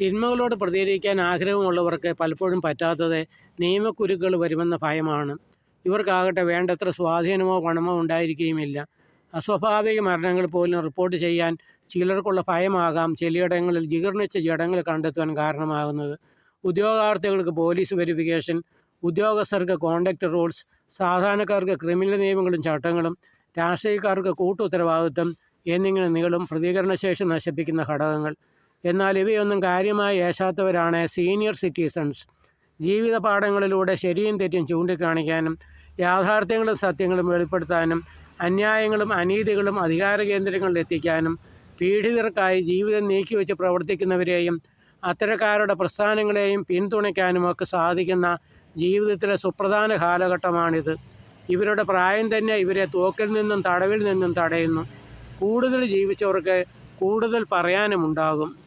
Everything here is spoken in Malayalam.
തിന്മകളോട് പ്രതികരിക്കാൻ ആഗ്രഹമുള്ളവർക്ക് പലപ്പോഴും പറ്റാത്തത് നിയമക്കുരുക്കൾ വരുമെന്ന ഭയമാണ്. ഇവർക്കാകട്ടെ വേണ്ടത്ര സ്വാധീനമോ പണമോ ഉണ്ടായിരിക്കുകയുമില്ല. അസ്വാഭാവിക മരണങ്ങൾ പോലും റിപ്പോർട്ട് ചെയ്യാൻ ചിലർക്കുള്ള ഭയമാകാം ചിലയിടങ്ങളിൽ ജീർണിച്ച ജഡങ്ങൾ കണ്ടെത്തുവാൻ കാരണമാകുന്നത്. ഉദ്യോഗാർത്ഥികൾക്ക് പോലീസ് വെരിഫിക്കേഷൻ ഉദ്യോഗസ്ഥർക്ക് കോണ്ടാക്ട് റൂൾസ് സാധാരണക്കാർക്ക് ക്രിമിനൽ നിയമങ്ങളും ചട്ടങ്ങളും രാഷ്ട്രീയക്കാർക്ക് കൂട്ടുത്തരവാദിത്വം എന്നിങ്ങനെ നീളും പ്രതികരണശേഷി നശിപ്പിക്കുന്ന ഘടകങ്ങൾ. എന്നാൽ ഇവയൊന്നും കാര്യമായി ഏശാത്തവരാണ് സീനിയർ സിറ്റിസൺസ്. ജീവിത പാഠങ്ങളിലൂടെ ശരിയും തെറ്റും ചൂണ്ടിക്കാണിക്കാനും യാഥാർത്ഥ്യങ്ങളും സത്യങ്ങളും വെളിപ്പെടുത്താനും അന്യായങ്ങളും അനീതികളും അധികാര കേന്ദ്രങ്ങളിൽ എത്തിക്കാനും പീഡിതർക്കായി ജീവിതം നീക്കിവെച്ച് പ്രവർത്തിക്കുന്നവരെയും അത്തരക്കാരുടെ പ്രസ്ഥാനങ്ങളെയും പിന്തുണയ്ക്കാനും ഒക്കെ സാധിക്കുന്ന ജീവിതത്തിലെ സുപ്രധാന കാലഘട്ടമാണിത്. ഇവരുടെ പ്രായം തന്നെ ഇവരെ തോക്കിൽ നിന്നും തടവിൽ നിന്നും തടയുന്നു. കൂടുതൽ ജീവിച്ചവർക്ക് കൂടുതൽ പറയാനുമുണ്ടാകും.